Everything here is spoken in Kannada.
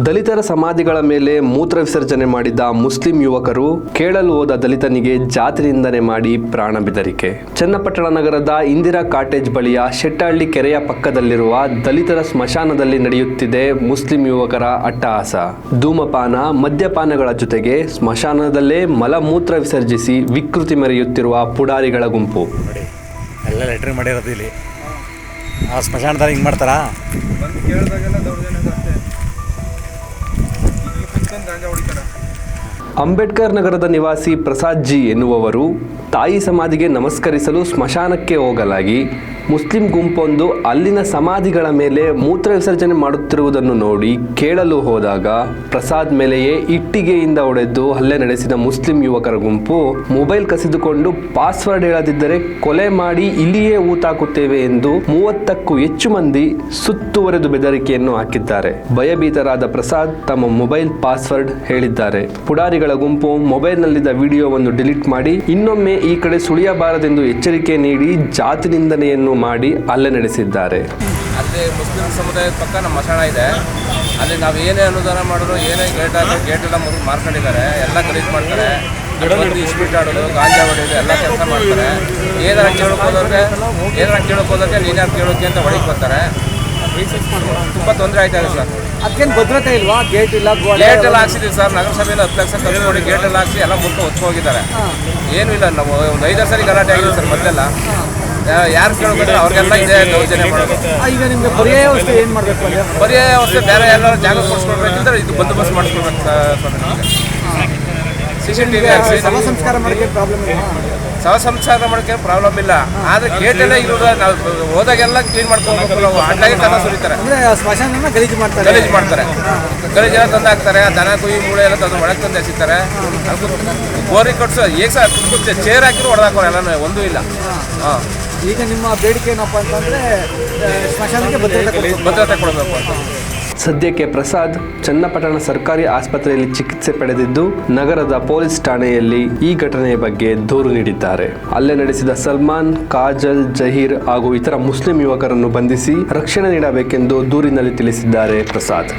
ದಲಿತರ ಸಮಾಧಿಗಳ ಮೇಲೆ ಮೂತ್ರ ವಿಸರ್ಜನೆ ಮಾಡಿದ್ದ ಮುಸ್ಲಿಂ ಯುವಕರು ಕೇಳಲು ಹೋದ ದಲಿತನಿಗೆ ಜಾತಿ ನಿಂದನೆ ಮಾಡಿ ಪ್ರಾಣ ಬೆದರಿಕೆ. ಚನ್ನಪಟ್ಟಣ ನಗರದ ಇಂದಿರಾ ಕಾಟೇಜ್ ಬಳಿಯ ಶೆಟ್ಟಹಳ್ಳಿ ಕೆರೆಯ ಪಕ್ಕದಲ್ಲಿರುವ ದಲಿತರ ಸ್ಮಶಾನದಲ್ಲಿ ನಡೆಯುತ್ತಿದೆ ಮುಸ್ಲಿಂ ಯುವಕರ ಅಟ್ಟಹಾಸ. ಧೂಮಪಾನ ಮದ್ಯಪಾನಗಳ ಜೊತೆಗೆ ಸ್ಮಶಾನದಲ್ಲೇ ಮಲಮೂತ್ರ ವಿಸರ್ಜಿಸಿ ವಿಕೃತಿ ಮೆರೆಯುತ್ತಿರುವ ಪುಡಾರಿಗಳ ಗುಂಪು. ಎಲ್ಲ ಮಾಡಿರೋದು ಇಲ್ಲಿ. ಆ ಸ್ಮಶಾನದಾಗ ಹಿಂಗೆ ಮಾಡ್ತಾರಾ? ಬಂದು ಕೇಳಿದಾಗೆಲ್ಲ ದೌರ್ಜನ್ಯ ಅಂಬೇಡ್ಕರ್ ನಗರದ ನಿವಾಸಿ ಪ್ರಸಾದ್ ಜಿ ಎನ್ನುವವರು ತಾಯಿ ಸಮಾಧಿಗೆ ನಮಸ್ಕರಿಸಲು ಸ್ಮಶಾನಕ್ಕೆ ಹೋಗಲಾಗಿ ಮುಸ್ಲಿಂ ಗುಂಪೊಂದು ಅಲ್ಲಿನ ಸಮಾಧಿಗಳ ಮೇಲೆ ಮೂತ್ರ ವಿಸರ್ಜನೆ ಮಾಡುತ್ತಿರುವುದನ್ನು ನೋಡಿ ಕೇಳಲು ಹೋದಾಗ ಪ್ರಸಾದ್ ಮೇಲೆಯೇ ಇಟ್ಟಿಗೆಯಿಂದ ಹೊಡೆದು ಹಲ್ಲೆ ನಡೆಸಿದ ಮುಸ್ಲಿಂ ಯುವಕರ ಗುಂಪು ಮೊಬೈಲ್ ಕಸಿದುಕೊಂಡು ಪಾಸ್ವರ್ಡ್ ಹೇಳದಿದ್ದರೆ ಕೊಲೆ ಮಾಡಿ ಇಲ್ಲಿಯೇ ಊತಾಕುತ್ತೇವೆ ಎಂದು ಮೂವತ್ತಕ್ಕೂ ಹೆಚ್ಚು ಮಂದಿ ಸುತ್ತುವರೆದು ಬೆದರಿಕೆಯನ್ನು ಹಾಕಿದ್ದಾರೆ. ಭಯಭೀತರಾದ ಪ್ರಸಾದ್ ತಮ್ಮ ಮೊಬೈಲ್ ಪಾಸ್ವರ್ಡ್ ಹೇಳಿದ್ದಾರೆ. ಪುಡಾರಿಗಳ ಗುಂಪು ಮೊಬೈಲ್ನಲ್ಲಿದ್ದ ವಿಡಿಯೋವನ್ನು ಡಿಲೀಟ್ ಮಾಡಿ ಇನ್ನೊಮ್ಮೆ ಈ ಕಡೆ ಸುಳಿಯಬಾರದೆಂದು ಎಚ್ಚರಿಕೆ ನೀಡಿ ಜಾತಿ ನಿಂದನೆಯನ್ನು ಮಾಡಿ ಹಲ್ಲೆ ನಡೆಸಿದ್ದಾರೆ. ಅಲ್ಲಿ ಮುಸ್ಲಿಂ ಸಮುದಾಯದ ಪಕ್ಕ ನಮ್ಮ ಮಸಾಣ ಇದೆ. ಅಲ್ಲಿ ನಾವು ಏನೇ ಅನುದಾನ ಮಾಡಿದ್ರು ಏನೇ ಗೇಟ್ ಆದರೂ ಗೇಟ್ ಎಲ್ಲ ಮುಗಿದು ಮಾರ್ಕೊಂಡಿದ್ದಾರೆ. ಎಲ್ಲ ಗಲೀಜು ಮಾಡ್ತಾರೆ. ಬಂದು ಇಸ್ಪೀಟ್ ಆಡೋದು ಗಾಂಜಾ ಹೊಡೆಯೋದು ಎಲ್ಲ ಕೆಲಸ ಮಾಡ್ತಾರೆ. ಏನಾರ ಕೇಳೋಕೆ ಹೋದ್ರೆ ಏನಾರ ಕೇಳೋಕೆ ಹೋದ್ರೆ ನೀನ್ಯಾರು ಕೇಳೋಕೆ ಅಂತ ಹೊಡಿಗೆ ಬರ್ತಾರೆ. ತುಂಬ ತೊಂದರೆ ಆಯ್ತಾ ಇದೆ ಸರ್. ಅದಕ್ಕೇನು ಭದ್ರತೆ ಇಲ್ವಾ? ಗೇಟ್ ಇಲ್ಲ ಗೇಟ್ ಎಲ್ಲ ಹಾಕ್ಸಿದ್ದೀವಿ ಸರ್. ನಗರಸಭೆಯಲ್ಲಿ ಹತ್ತು ಲಕ್ಷ ಖರ್ಚು ಮಾಡಿ ಗೇಟ್ ಎಲ್ಲ ಹಾಕ್ಸಿ ಎಲ್ಲ ಮುಟ್ಟು ಹೊತ್ತು ಹೋಗಿದ್ದಾರೆ ಏನೂ ಇಲ್ಲ ನಾವು ಒಂದು ಐದಾರು ಸರಿ ಗಲಾಟೆ ಆಗಿದೆ ಸರ್ ಮೊದಲೆಲ್ಲ. ಯಾರು ಕೇಳೋಕೆ ಅವ್ರಿಗೆಲ್ಲ ಇದೆ ಯೋಜನೆ ಮಾಡೋದು. ಈಗ ನಿಮ್ಗೆ ಪರ್ಯಾಯ ವ್ಯವಸ್ಥೆ ಏನು ಮಾಡಬೇಕು ಪರ್ಯಾಯ ವ್ಯವಸ್ಥೆ ಬೇರೆ ಎಲ್ಲರೂ ಜಾಗ ಕೊಡಿಸ್ಕೊಡ್ಬೇಕಂದ್ರೆ ಇದು ಬಂದೋಬಸ್ತ್ ಮಾಡಿಸ್ಕೊಡ್ಬೇಕು ಸಿ ಸಿ ಟಿ ವಿ ಹಾಕ್ಸಿ. ಶವ ಸಂಸ್ಕಾರ ಮಾಡೋಕ್ಕೆ ಪ್ರಾಬ್ಲಮ್ ಇಲ್ಲ? ಆದ್ರೆ ಸಂಸ್ಕಾರ ಮಾಡೋಕ್ಕೆ ಪ್ರಾಬ್ಲಮ್ ಇಲ್ಲ. ಆದರೆ ಗೇಟೆಲ್ಲ ಇರೋದು ನಾವು ಹೋದಾಗೆಲ್ಲ ಕ್ಲೀನ್ ಮಾಡ್ಕೊಬೇಕು. ನಾವು ಅಡ್ಡಾಗಿ ತನ ಸುರಿತಾರೆ. ಅಂದ್ರೆ ಗಲೀಜ್ ಗಲೀಜು ಮಾಡ್ತಾರೆ. ಗಲೀಜು ಮಾಡ್ತಾರೆ. ಗಲೀಜ್ ಎಲ್ಲ ತಂದು ಹಾಕ್ತಾರೆ ದನ ಕುಯಿ ಮೂಳೆ ಎಲ್ಲ ತಂದು ಒಳಗೆ ತಂದು ಎಸಿತಾರೆ. ಬೋರಿ ಕೊಡ್ಸೋ ಈಗ ಸಹ ಕುತ್ಕೊಂಡು ಚೇರ್ ಹಾಕಿದ್ರು ಹೊಡೆದಾಕೋರು ಎಲ್ಲ ಒಂದೂ ಇಲ್ಲ. ಹಾಂ. ಈಗ ನಿಮ್ಮ ಬೇಡಿಕೆ ಏನಪ್ಪ ಅಂತಂದ್ರೆ ಸ್ಮಶಾನಕ್ಕೆ ಭದ್ರತೆ ಕೊಡಬೇಕು ಭದ್ರತೆ ಕೊಡಬೇಕು. ಅಂತ ಸದ್ಯಕ್ಕೆ ಪ್ರಸಾದ್ ಚನ್ನಪಟ್ಟಣ ಸರ್ಕಾರಿ ಆಸ್ಪತ್ರೆಯಲ್ಲಿ ಚಿಕಿತ್ಸೆ ಪಡೆದಿದ್ದು ನಗರದ ಪೊಲೀಸ್ ಠಾಣೆಯಲ್ಲಿ ಈ ಘಟನೆಯ ಬಗ್ಗೆ ದೂರು ನೀಡಿದ್ದಾರೆ. ಅಲ್ಲೇ ನಡೆಸಿದ ಸಲ್ಮಾನ್ ಕಾಜಲ್ ಜಹೀರ್ ಹಾಗೂ ಇತರ ಮುಸ್ಲಿಂ ಯುವಕರನ್ನು ಬಂಧಿಸಿ ರಕ್ಷಣೆ ನೀಡಬೇಕೆಂದು ದೂರಿನಲ್ಲಿ ತಿಳಿಸಿದ್ದಾರೆ ಪ್ರಸಾದ್.